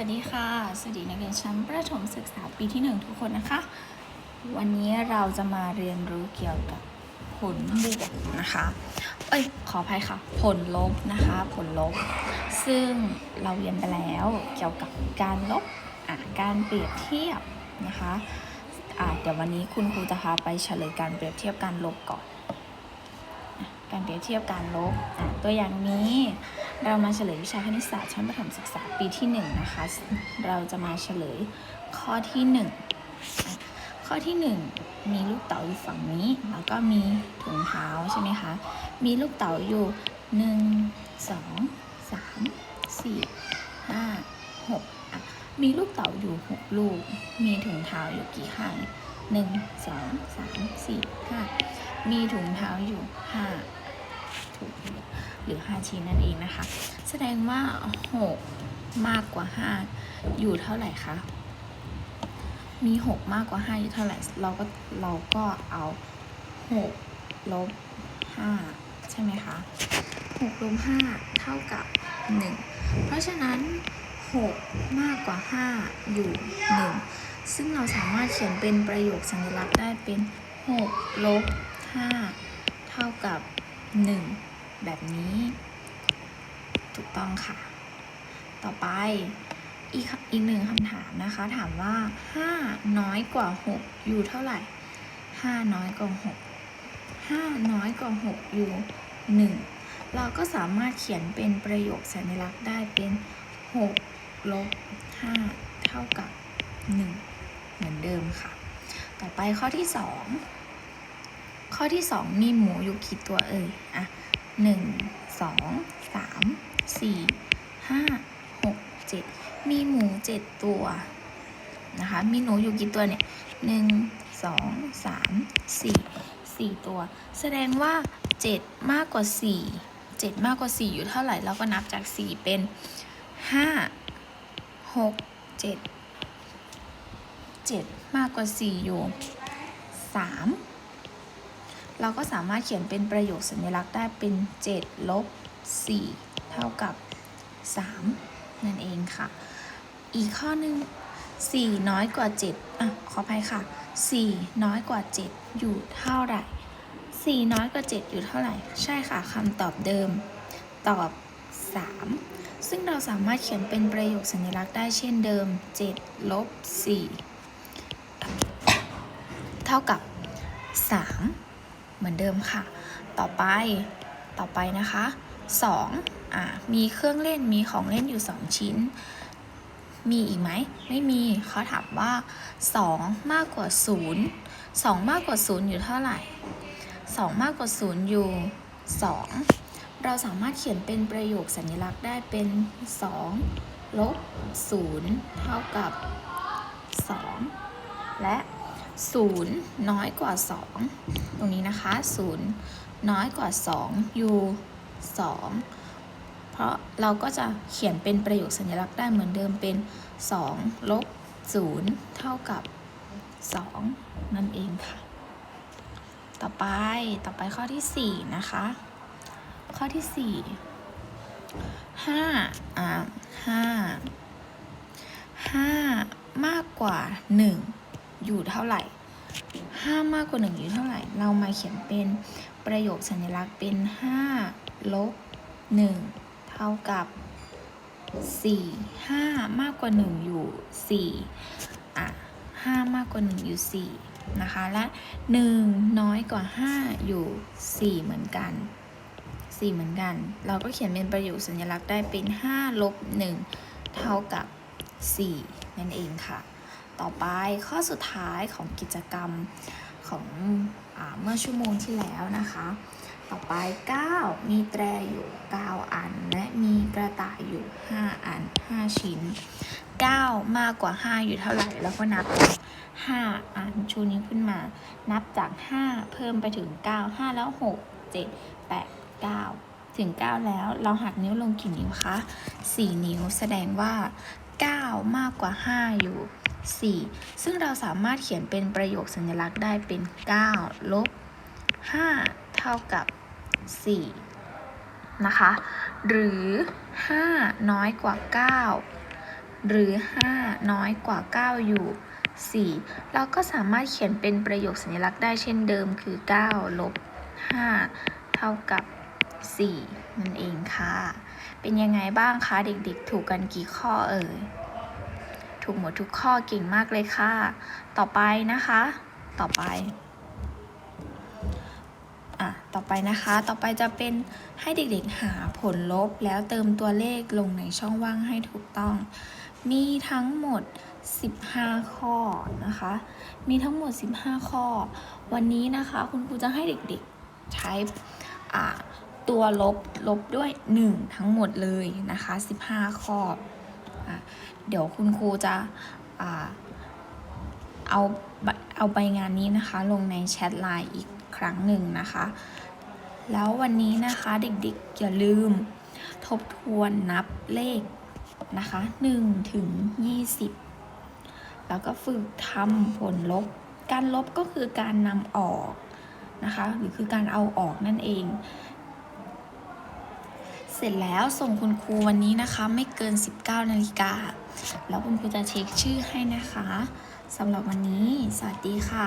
วัสดีค่ะ สวัสดีนักเรียนชั้นประถมศึกษาปีที่หนึ่งทุกคนนะคะ วันนี้เราจะมาเรียนรู้เกี่ยวกับผลบวกนะคะ เอ้ย ขออภัยค่ะ ผลลบนะคะ ผลลบ ซึ่งเราเรียนไปแล้วเกี่ยวกับการลบอะการเปรียบเทียบนะคะอะเดี๋ยววันนี้คุณครูจะพาไปเฉลยการเปรียบเทียบการลบก่อน การเปรียบเทียบการลบ ตัวอย่างนี้เรามาเฉลยวิชาคณิตศาสตร์ชั้นประถมศึกษาปีที่1นงนะคะ เราจะมาเฉลยข้อที่1อะข้อที่ 1 มีลูกเต๋าอยู่ฝั่งนี้ แล้วก็มีถุงเท้าใช่ไหมคะ มีลูกเต๋าอยู่ 1 2 3 4 5 6อะมีลูกเต๋าอยู่ 6 ลูก มีถุงเท้าอยู่กี่ข้างหนึ่งสองสา มีถุงเท้าอยู่ห้าถูกหรือ5ชิ้นนั่นเองนะคะ แสดงว่า6มากกว่า5อยู่เท่าไหร่คะมี6มากกว่า5อยู่เท่าไหร่ เราก็เราก็เอา6ลบ5ใช่ไหมคะ6ลบ5เท่ากับ1เพราะฉะนั้น6มากกว่า5อยู่1ซึ่งเราสามารถเขียนเป็นประโยคสัญลักษณ์ได้เป็น6ลบ 5 เท่ากับ 1 แบบนี้ ถูกต้องค่ะ ต่อไปอีกอีกหนึ่งคำถามนะคะ ถามว่า 5 น้อยกว่า 6 อยู่เท่าไหร่ 5 น้อยกว่า 6 5 น้อยกว่า 6 อยู่ 1 เราก็สามารถเขียนเป็นประโยคสัญลักษณ์ได้เป็น 6 ลบ 5 เท่ากับ 1 เหมือนเดิมค่ะ ต่อไปข้อที่ 2 ข้อที่ 2 มีหมูอยู่กี่ตัวเอ่ยอะหนึ่งสองสามสี่ห้าหกเจ็ดมีหมูเจ็ดตัวนะคะมีหนูอยู่กี่ตัวเนี่ยหนึ่งสองสามสี่สี่ตัว แสดงว่าเจ็ดมากกว่าสี่เจ็ดมากกว่าสี่อยู่เท่าไหร่เราก็นับจากสี่เป็นห้าหกเจ็ดเจ็ดมากกว่าสี่อยู่สาม เราก็สามารถเขียนเป็นประโยคสัญลักษณ์ได้เป็น 7 ลบ 4 เท่ากับ 3 นั่นเองค่ะ อีกข้อหนึ่ง4 น้อยกว่า 7 อะ ขออภัยค่ะ 4 น้อยกว่า 7 อยู่เท่าไหร่ 4 น้อยกว่า 7 อยู่เท่าไหร่ ใช่ค่ะคำตอบเดิม ตอบ 3 ซึ่งเราสามารถเขียนเป็นประโยคสัญลักษณ์ได้เช่นเดิม 7 ลบ 4 เท่ากับ 3 เหมือนเดิมค่ะ ต่อไปต่อไปนะคะ 2 อะมีเครื่องเล่นมีของเล่นอยู่ 2 ชิ้น มีอีกไหม ไม่มีเขาถามว่า 2 มากกว่า 0 2 มากกว่า 0 อยู่เท่าไหร่ 2 มากกว่า 0 อยู่ 2 เราสามารถเขียนเป็นประโยคสัญลักษณ์ได้เป็น 2 ลบ 0 เท่ากับ 2 และ 0 น้อยกว่า 2 ตรงนี้นะคะ 0 น้อยกว่า2อยู่2เพราะเราก็จะเขียนเป็นประโยคสัญลักษณ์ได้เหมือนเดิมเป็น 2 ลบ 0 เท่ากับ 2 นั่นเองค่ะ ต่อไปต่อไปข้อที่ 4 นะคะ ข้อที่ 4 5อ่า5 5 มากกว่า 1 อยู่เท่าไหร่ 5มากกว่า 1 อยู่เท่าไหร่ เรามาเขียนเป็นประโยคสัญลักษณ์เป็น 5 ลบ 1 เท่ากับ 4 5 มากกว่า 1 อยู่ 4 อะ 5 มากกว่า 1 อยู่ 4 นะคะ และ 1 น้อยกว่า 5 อยู่ 4 เหมือนกัน 4 เหมือนกัน เราก็เขียนเป็นประโยคสัญลักษณ์ได้เป็น 5 ลบ 1 เท่ากับ 4 นั่นเองค่ะ ต่อไปข้อสุดท้ายของกิจกรรม ของอเมื่อชั่วโมงที่แล้วนะคะ ต่อไป 9 มีแตรอยู่ 9 อัน และมีกระต่ายอยู่ 5 อัน 5 ชิ้น 9 มากกว่า 5 อยู่เท่าไหร่ แล้วก็นับ 5 อันชูนิ้วขึ้นมา นับจาก 5 เพิ่มไปถึง 9 5 แล้ว 6 7 8 9 ถึง 9 แล้วเราหักนิ้วลงกี่นิ้วคะ 4 นิ้วแสดงว่า 9 มากกว่า 5 อยู่ 4 ซึ่งเราสามารถเขียนเป็นประโยคสัญลักษณ์ได้เป็น 9 ลบ 5 เท่ากับ 4 นะคะ หรือ 5 น้อยกว่า 9 หรือ 5 น้อยกว่า 9 อยู่ 4 เราก็สามารถเขียนเป็นประโยคสัญลักษณ์ได้เช่นเดิมคือ 9 ลบ 5 เท่ากับ 4 นั่นเองค่ะ เป็นยังไงบ้างคะเด็กๆ ถูกกันกี่ข้อเอ่ย ถูกหมดทุกข้อเก่งมากเลยค่ะ ต่อไปนะคะ ต่อไปอะต่อไปนะคะ ต่อไปจะเป็นให้เด็กๆหาผลลบแล้วเติมตัวเลขลงในช่องว่างให้ถูกต้อง มีทั้งหมด 15 ข้อนะคะ มีทั้งหมด 15 ข้อ วันนี้นะคะ คุณครูจะให้เด็กๆใช้อ่า ตัวลบลบด้วย 1 ทั้งหมดเลยนะคะ 15 ข้ออเดี๋ยวคุณครูจะอเอาเอาใบงานนี้นะคะ ลงในแชทไลน์อีกครั้งหนึ่งนะคะ แล้ววันนี้นะคะเด็กๆอย่าลืมทบทวนนับเลขนะคะ1ถึง 20 แล้วก็ฝึกทำผลลบ การลบก็คือการนำออกนะคะ หรือคือการเอาออกนั่นเอง เสร็จแล้วส่งคุณครูวันนี้นะคะ ไม่เกิน 19นาฬิกาแล้วคุณครูจะเช็คชื่อให้นะคะสำหรับวันนี้ สวัสดีค่ะ